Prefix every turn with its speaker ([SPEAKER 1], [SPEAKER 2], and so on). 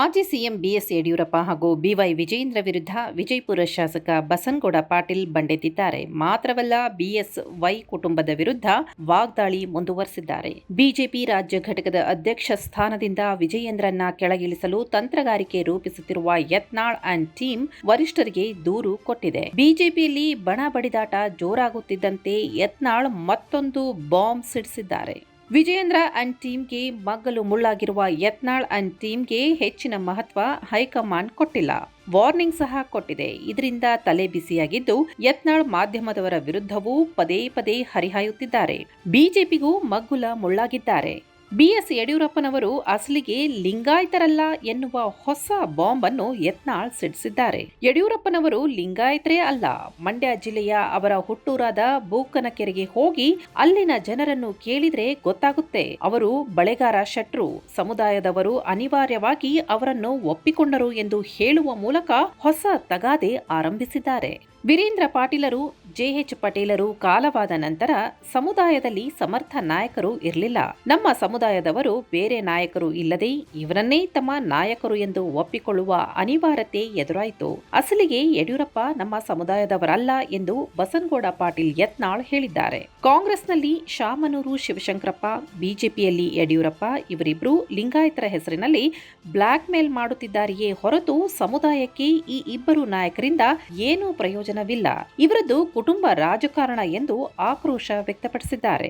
[SPEAKER 1] ಮಾಜಿ CM BS Yediyurappa ಹಾಗೂ B Y Vijayendra ವಿರುದ್ಧ ವಿಜಯಪುರ ಶಾಸಕ ಬಸನಗೌಡ ಪಾಟೀಲ್ ಬಂಡೆತ್ತಿದ್ದಾರೆ. ಮಾತ್ರವಲ್ಲ, ಬಿಎಸ್ ವೈ ಕುಟುಂಬದ ವಿರುದ್ಧ ವಾಗ್ದಾಳಿ ಮುಂದುವರೆಸಿದ್ದಾರೆ. ಬಿಜೆಪಿ ರಾಜ್ಯ ಘಟಕದ ಅಧ್ಯಕ್ಷ ಸ್ಥಾನದಿಂದ ವಿಜಯೇಂದ್ರನ್ನ ಕೆಳಗಿಳಿಸಲು ತಂತ್ರಗಾರಿಕೆ ರೂಪಿಸುತ್ತಿರುವ ಯತ್ನಾಳ್ ಅಂಡ್ ಟೀಮ್ ವರಿಷ್ಠರಿಗೆ ದೂರು ಕೊಟ್ಟಿದೆ. ಬಿಜೆಪಿಯಲ್ಲಿ ಬಣ ಬಡಿದಾಟ ಜೋರಾಗುತ್ತಿದ್ದಂತೆ ಯತ್ನಾಳ್ ಮತ್ತೊಂದು ಬಾಂಬ್ ಸಿಡಿಸಿದ್ದಾರೆ. ವಿಜಯೇಂದ್ರ ಅಂಡ್ ಟೀಮ್ಗೆ ಮಗ್ಗಲು ಮುಳ್ಳಾಗಿರುವ ಯತ್ನಾಳ್ ಅಂಡ್ ಟೀಮ್ಗೆ ಹೆಚ್ಚಿನ ಮಹತ್ವ ಹೈಕಮಾಂಡ್ ಕೊಟ್ಟಿಲ್ಲ. ವಾರ್ನಿಂಗ್ ಸಹ ಕೊಟ್ಟಿದೆ. ಇದರಿಂದ ತಲೆ ಬಿಸಿಯಾಗಿದ್ದು ಯತ್ನಾಳ್ ಮಾಧ್ಯಮದವರ ವಿರುದ್ಧವೂ ಪದೇ ಪದೇ ಹರಿಹಾಯುತ್ತಿದ್ದಾರೆ. ಬಿಜೆಪಿಗೂ ಮಗ್ಗುಲ ಮುಳ್ಳಾಗಿದ್ದಾರೆ. ಬಿಎಸ್ ಯಡಿಯೂರಪ್ಪನವರು ಅಸಲಿಗೆ ಲಿಂಗಾಯತರಲ್ಲ ಎನ್ನುವ ಹೊಸ ಬಾಂಬ್ ಅನ್ನು ಯತ್ನಾಳ್ ಸಿಡಿಸಿದ್ದಾರೆ. ಯಡಿಯೂರಪ್ಪನವರು ಲಿಂಗಾಯತರೇ ಅಲ್ಲ. ಮಂಡ್ಯ ಜಿಲ್ಲೆಯ ಅವರ ಹುಟ್ಟೂರಾದ ಬೂಕನಕೆರೆಗೆ ಹೋಗಿ ಅಲ್ಲಿನ ಜನರನ್ನು ಕೇಳಿದ್ರೆ ಗೊತ್ತಾಗುತ್ತೆ. ಅವರು ಬಳೆಗಾರ ಶಟ್ರು ಸಮುದಾಯದವರು ಅನಿವಾರ್ಯವಾಗಿ ಅವರನ್ನು ಒಪ್ಪಿಕೊಂಡರು ಎಂದು ಹೇಳುವ ಮೂಲಕ ಹೊಸ ತಗಾದೆ ಆರಂಭಿಸಿದ್ದಾರೆ. ವೀರೇಂದ್ರ ಪಾಟೀಲರು ಜೆಎಚ್ ಪಟೇಲರು ಕಾಲವಾದ ನಂತರ ಸಮುದಾಯದಲ್ಲಿ ಸಮರ್ಥ ನಾಯಕರು ಇರಲಿಲ್ಲ. ನಮ್ಮ ಸಮುದಾಯದವರು ಬೇರೆ ನಾಯಕರು ಇಲ್ಲದೆ ಇವರನ್ನೇ ತಮ್ಮ ನಾಯಕರು ಎಂದು ಒಪ್ಪಿಕೊಳ್ಳುವ ಅನಿವಾರ್ಯತೆ ಎದುರಾಯಿತು. ಅಸಲಿಗೆ ಯಡಿಯೂರಪ್ಪ ನಮ್ಮ ಸಮುದಾಯದವರಲ್ಲ ಎಂದು ಬಸನಗೌಡ ಪಾಟೀಲ್ ಯತ್ನಾಳ್ ಹೇಳಿದ್ದಾರೆ. ಕಾಂಗ್ರೆಸ್ನಲ್ಲಿ ಶಾಮನೂರು ಶಿವಶಂಕರಪ್ಪ, ಬಿಜೆಪಿಯಲ್ಲಿ ಯಡಿಯೂರಪ್ಪ ಇವರಿಬ್ಬರು ಲಿಂಗಾಯತರ ಹೆಸರಿನಲ್ಲಿ ಬ್ಲಾಕ್ ಮೇಲ್ ಮಾಡುತ್ತಿದ್ದಾರೆಯೇ ಹೊರತು ಸಮುದಾಯಕ್ಕೆ ಈ ಇಬ್ಬರು ನಾಯಕರಿಂದ ಏನೂ ಪ್ರಯೋಜನವಿಲ್ಲ. ಇವರದ್ದು ಕುಟುಂಬ ರಾಜಕಾರಣ ಎಂದು ಆಕ್ರೋಶ ವ್ಯಕ್ತಪಡಿಸಿದ್ದಾರೆ.